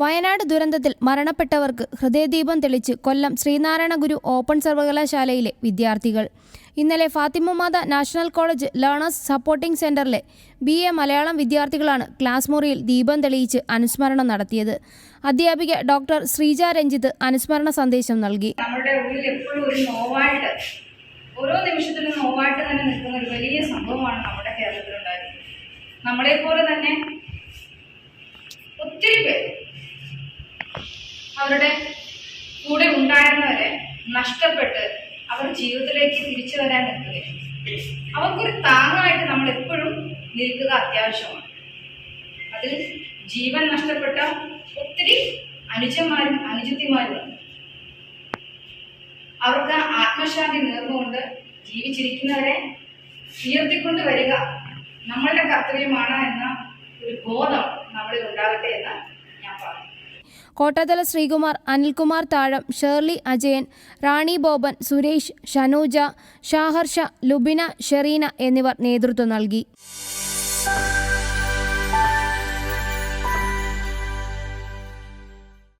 വയനാട് ദുരന്തത്തിൽ മരണപ്പെട്ടവർക്ക് ഹൃദയദീപം തെളിച്ച് കൊല്ലം ശ്രീനാരായണ ഗുരു ഓപ്പൺ സർവകലാശാലയിലെ വിദ്യാർത്ഥികൾ. ഇന്നലെ Fathima Matha national college learners supporting സെന്ററിലെ ബി എ മലയാളം വിദ്യാർത്ഥികളാണ് ക്ലാസ് മുറിയിൽ ദീപം തെളിയിച്ച് അനുസ്മരണം നടത്തിയത്. അധ്യാപിക ഡോക്ടർ ശ്രീജ രഞ്ജിത്ത് അനുസ്മരണ സന്ദേശം നൽകി. നമ്മുടെ ഉള്ളിൽ എപ്പോഴും ഒരു ഓരോ നിമിഷത്തിലും നോവായിട്ട് തന്നെ നിൽക്കുന്ന ഒരു വലിയ സംഭവമാണ് നമ്മുടെ കേരളത്തിലുണ്ടായിരുന്നത് നമ്മളെപ്പോലെ തന്നെ ഒത്തിരി പേര് അവരുടെ കൂടെ ഉണ്ടായിരുന്നവരെ നഷ്ടപ്പെട്ട് അവർ ജീവിതത്തിലേക്ക് തിരിച്ചു വരാൻ നിൽക്കുകയാണ്. അവർക്കൊരു താങ്ങായിട്ട് നമ്മൾ എപ്പോഴും നിൽക്കുക അത്യാവശ്യമാണ്. അതിൽ ജീവൻ നഷ്ടപ്പെട്ട ഒത്തിരി അനുജന്മാരും അനുജത്തിമാരും അവർക്ക് ആത്മശാന്തി നേർന്നുകൊണ്ട് ജീവിച്ചിരിക്കുന്നവരെ ഉയർത്തിക്കൊണ്ട് വരിക നമ്മളുടെ കർത്തവ്യമാണ് എന്ന ഒരു ബോധം നമ്മളിൽ ഉണ്ടാകട്ടെ എന്ന് കോട്ടതല ശ്രീകുമാർ അനിൽകുമാർ താഴം ഷേർലി അജയൻ റാണി ബോബൻ സുരേഷ് ഷനൂജ ഷാഹർഷ ലുബിന ഷെറീന എന്നിവർ നേതൃത്വം നൽകി.